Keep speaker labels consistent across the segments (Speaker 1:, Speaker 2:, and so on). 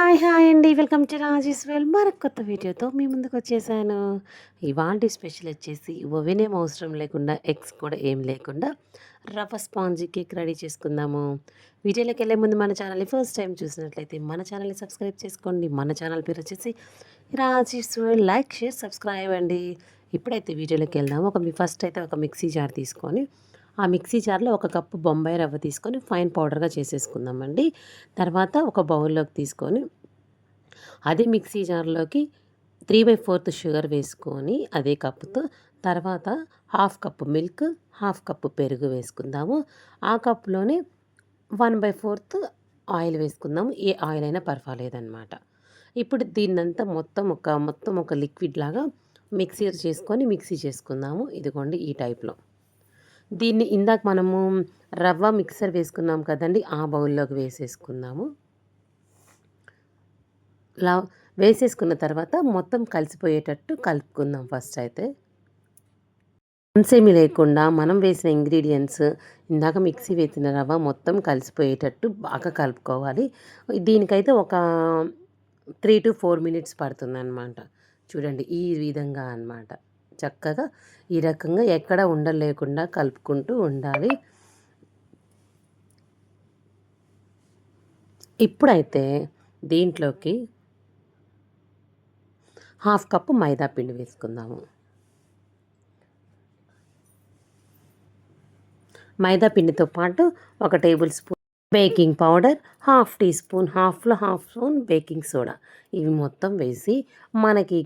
Speaker 1: Hi hi అండి. Welcome to Rajesh well మరొక కొత్త వీడియోతో మీ ముందుకు వచ్చేసాను. ఇవాంటి స్పెషల్ వచ్చేసి ఓవెన్ ఏం అవసరం లేకుండా ఎగ్స్ కూడా ఏం లేకుండా రవ్వ స్పాంజ్ కేక్ రెడీ చేసుకుందాము. వీడియోలోకి వెళ్ళే ముందు మన ఛానల్ని ఫస్ట్ టైం చూసినట్లయితే మన ఛానల్ని సబ్స్క్రైబ్ చేసుకోండి. మన ఛానల్ పేరు వచ్చేసి Rajesh well like share subscribe అండి. ఇప్పుడైతే వీడియోలోకి వెళ్దాము. ఒక ఫస్ట్ అయితే ఒక మిక్సీ జార్ తీసుకొని ఆ మిక్సీ జార్లో ఒక కప్పు బొంబాయి రవ్వ తీసుకొని ఫైన్ పౌడర్గా చేసేసుకుందామండి. తర్వాత ఒక బౌల్లోకి తీసుకొని అదే మిక్సీ జార్లోకి త్రీ బై ఫోర్త్ షుగర్ వేసుకొని అదే కప్పుతో తర్వాత half cup milk half cup పెరుగు వేసుకుందాము. ఆ కప్పులోనే వన్ బై ఫోర్త్ ఆయిల్ వేసుకుందాము. ఏ ఆయిల్ అయినా పర్వాలేదన్నమాట. ఇప్పుడు దీన్నంతా మొత్తం ఒక మొత్తం ఒక లిక్విడ్ లాగా మిక్సీ చేసుకొని మిక్సీ చేసుకుందాము. ఇదిగోండి ఈ టైప్లో. దీన్ని ఇందాక మనము రవ్వ మిక్సర్ వేసుకున్నాం కదండి ఆ బౌల్లోకి వేసేసుకుందాము. లా వేసేసుకున్న తర్వాత మొత్తం కలిసిపోయేటట్టు కలుపుకుందాం ఫస్ట్ అయితే. మనసేమి లేకుండా మనం వేసిన ఇంగ్రీడియంట్స్ ఇందాక మిక్సీ వేసిన రవ్వ మొత్తం కలిసిపోయేటట్టు బాగా కలుపుకోవాలి. దీనికైతే ఒక త్రీ టు ఫోర్ మినిట్స్ పడుతుంది అనమాట చూడండి ఈ విధంగా అనమాట చక్కగా ఈ రకంగా ఎక్కడ ఉండలేకుండా కలుపుకుంటూ ఉండాలి. ఇప్పుడైతే దీంట్లోకి హాఫ్ కప్పు మైదా పిండి వేసుకుందాము. మైదా పిండితో పాటు ఒక tablespoon baking powder half teaspoon హాఫ్లో హాఫ్ స్పూన్ బేకింగ్ సోడా. ఇవి మొత్తం వేసి మనకి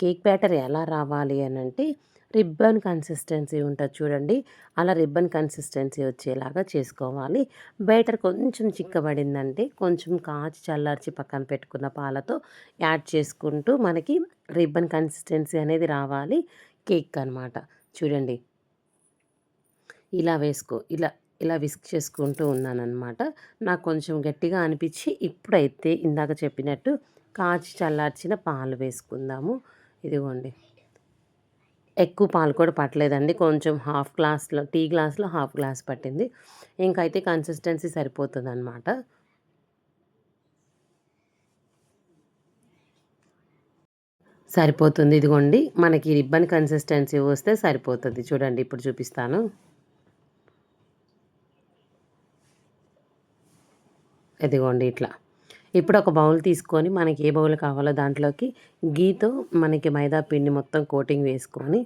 Speaker 1: కేక్ బ్యాటర్ ఎలా రావాలి అని అంటే రిబ్బన్ కన్సిస్టెన్సీ ఉంటుంది చూడండి. అలా రిబ్బన్ కన్సిస్టెన్సీ వచ్చేలాగా చేసుకోవాలి. బ్యాటర్ కొంచెం చిక్కబడిందంటే కొంచెం కాచి చల్లార్చి పక్కన పెట్టుకున్న పాలతో యాడ్ చేసుకుంటూ మనకి రిబ్బన్ కన్సిస్టెన్సీ అనేది రావాలి. కేక్ అనమాట చూడండి. ఇలా వేసుకో. ఇలా ఇలా విస్క్ చేసుకుంటూ ఉన్నానన్నమాట. నాకు కొంచెం గట్టిగా అనిపించి ఇప్పుడైతే ఇందాక చెప్పినట్టు కాచి చల్లార్చిన పాలు వేసుకుందాము. ఇదిగోండి. ఎక్కువ పాలు కూడా పట్టలేదండి. కొంచెం హాఫ్ గ్లాస్లో టీ గ్లాస్లో హాఫ్ గ్లాస్ పట్టింది. ఇంకైతే కన్సిస్టెన్సీ సరిపోతుంది అనమాట సరిపోతుంది. ఇదిగోండి. మనకి రిబ్బన్ కన్సిస్టెన్సీ వస్తే సరిపోతుంది. చూడండి ఇప్పుడు చూపిస్తాను. ఇదిగోండి ఇట్లా. ఇప్పుడు ఒక బౌల్ తీసుకొని మనకి ఏ బౌల్ కావాలో దాంట్లోకి గీతో మనకి మైదా పిండి మొత్తం కోటింగ్ వేసుకొని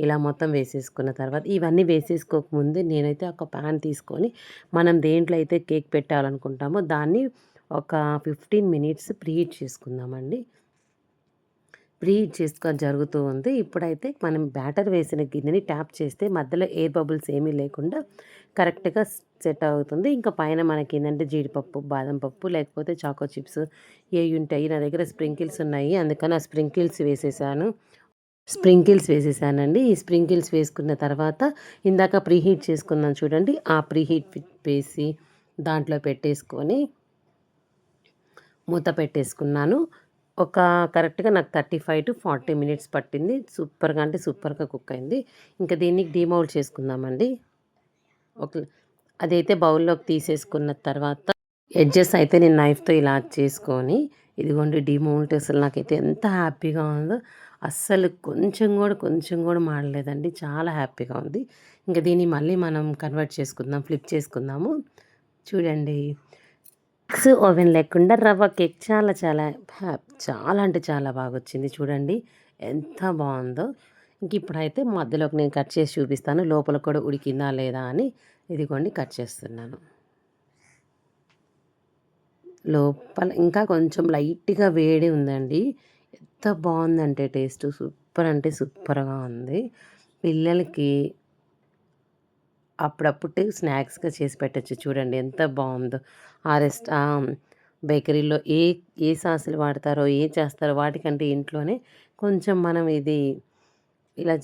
Speaker 1: ఇలా మొత్తం వేసేసుకున్న తర్వాత ఇవన్నీ వేసేసుకోకముందు నేనైతే ఒక ప్యాన్ తీసుకొని మనం దేంట్లో అయితే కేక్ పెట్టాలనుకుంటామో దాన్ని ఒక ఫిఫ్టీన్ మినిట్స్ ప్రీహీట్ చేసుకుందామండి. ప్రీహీట్ చేసుకోవడం జరుగుతూ ఉంది. ఇప్పుడైతే మనం బ్యాటర్ వేసిన గిన్నెని ట్యాప్ చేస్తే మధ్యలో ఎయిర్ బబుల్స్ ఏమీ లేకుండా కరెక్ట్గా సెట్ అవుతుంది. ఇంకా పైన మనకి ఏంటంటే జీడిపప్పు బాదం పప్పు లేకపోతే చాకో చిప్స్ ఏవి ఉంటాయి. నా దగ్గర స్ప్రింకిల్స్ ఉన్నాయి. అందుకని ఆ స్ప్రింకిల్స్ వేసేసాను. స్ప్రింకిల్స్ వేసేసానండి. ఈ స్ప్రింకిల్స్ వేసుకున్న తర్వాత ఇందాక ప్రీహీట్ చేసుకున్నాను చూడండి. ఆ ప్రీహీట్ వేసి దాంట్లో పెట్టేసుకొని మూత పెట్టేసుకున్నాను. ఒక కరెక్ట్గా నాకు thirty five to forty minutes పట్టింది. సూపర్గా అంటే సూపర్గా కుక్ అయింది. ఇంకా దీన్ని డీమౌల్డ్ చేసుకుందామండి. ఒక అదైతే బౌల్లోకి తీసేసుకున్న తర్వాత ఎడ్జెస్ అయితే నేను నైఫ్తో ఇలా చేసుకొని ఇదిగోండి డిమౌల్ట్ అసలు నాకైతే ఎంత హ్యాపీగా ఉందో. అస్సలు కొంచెం కూడా కొంచెం కూడా మాడలేదండి. చాలా హ్యాపీగా ఉంది. ఇంకా దీన్ని మళ్ళీ మనం కన్వర్ట్ చేసుకుందాం ఫ్లిప్ చేసుకుందాము. చూడండి. ఎగ్స్ ఓవెన్ లేకుండా రవ్వ కేక్ చాలా చాలా చాలా అంటే చాలా బాగా వచ్చింది చూడండి. ఎంత బాగుందో. ఇంక ఇప్పుడైతే మధ్యలోకి నేను కట్ చేసి చూపిస్తాను. లోపల కూడా ఉడికిందా లేదా అని ఇదిగోండి కట్ చేస్తున్నాను. లోపల ఇంకా కొంచెం లైట్గా వేడి ఉందండి. ఎంత బాగుందంటే టేస్ట్. సూపర్ అంటే సూపర్గా ఉంది. పిల్లలకి అప్పుడప్పుడు స్నాక్స్గా చేసి పెట్టచ్చు. చూడండి ఎంత బాగుందో ఆ రెస్ట్ బేకరీలో ఏ ఏ సాసులు వాడతారో ఏం చేస్తారో వాటికంటే ఇంట్లోనే కొంచెం మనం ఇది ఇలా